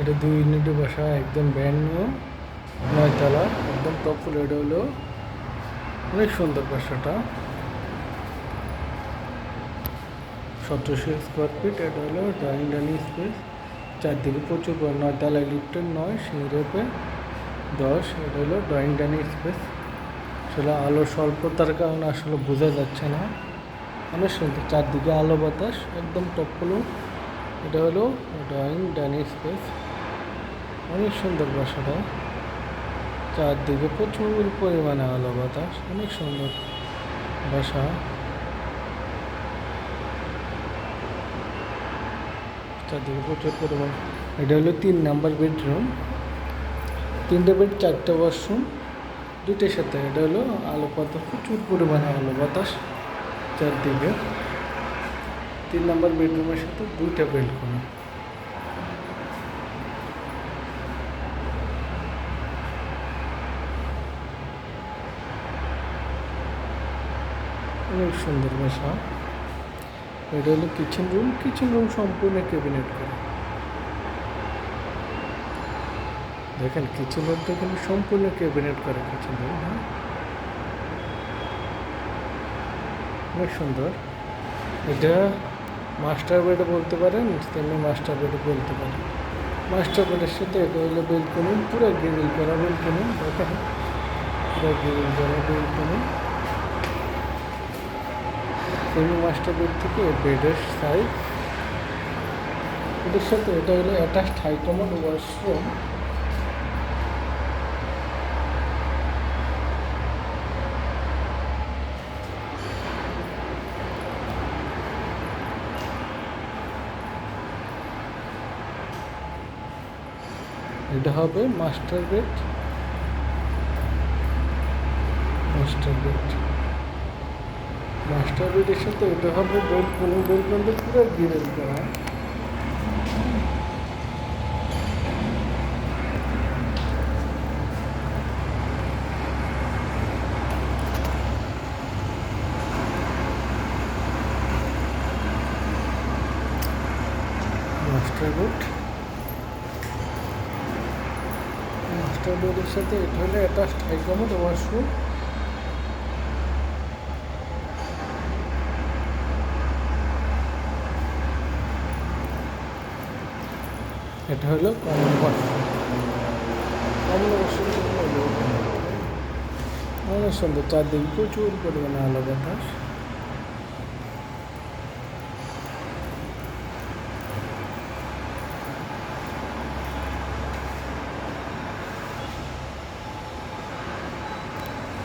এটা দুই ইউনিটে বসা, একদম ব্র্যান্ড নিউ নয়তলা একদম টপ ফুল এটা হলো অনেক সুন্দর বাসাটা সতেরোশো স্কোয়ার ফিট এটা হলো ড্রয়িং ডাইনিং স্পেস চারদিকে প্রচুর বড় নয়তলায় লিফটের নয় সিঁড়েপে দশ, এটা হলো ড্রয়িং ডাইনিং স্পেস আসলে আলো স্বল্পতার কারণে আসলে বোঝা যাচ্ছে না। অনেক সুন্দর, চারদিকে আলো বাতাস, একদম টপ এটা হলো ড্রয়িং ডাইনিং স্পেস অনেক সুন্দর বাসাটা। চারদিকে প্রচুর পরিমাণে আলো বাতাস। অনেক সুন্দর বাসা। চারদিকে প্রচুর পরিমাণ। এটা হলো তিন নাম্বার বেডরুম তিনটে বেড চারটে ওয়াশরুম দুটোর সাথে এটা হলো আলো বাতাস প্রচুর পরিমাণে আলো বাতাস চারদিকে। তিন নম্বর বেডরুমের সাথে দুইটা বেলকনি অনেক সুন্দর বাসা এটা হলো কিচেন রুম কিচেন রুম সম্পূর্ণ ক্যাবিনেট করে। দেখেন কিচেন রুমটা কিন্তু সম্পূর্ণ ক্যাবিনেট করে কিচেন রুম হ্যাঁ অনেক সুন্দর। এটা মাস্টার বেডও বলতে পারেন, তেমনি মাস্টার বেডও বলতে পারেন। মাস্টার বেডের সাথে এটা হলো বেলকনি পুরো গ্রিল করা বেলকনি দেখেন। পুরো গ্রিল করা বেলকনি সেমি মাস্টার বেড থেকে বেডের সাইজ। এটার সাথে এটা হলো অ্যাটাচড হাইকমোড ওয়াশরুম এটা হবে master bed master bed master বেডের সাথে এটা হবে বেলকনি বেলকনিতে পুরো গিরেল করা মাস্টার বেড বেডের সাথে এটা হলো অ্যাটাচড হাইকমোড ওয়াশরুম এটা হলো কমন ওয়াশরুম কমন ওয়াশরুম অনেক সুন্দর চারদিকে প্রচুর পরিমাণে আলো বাতাস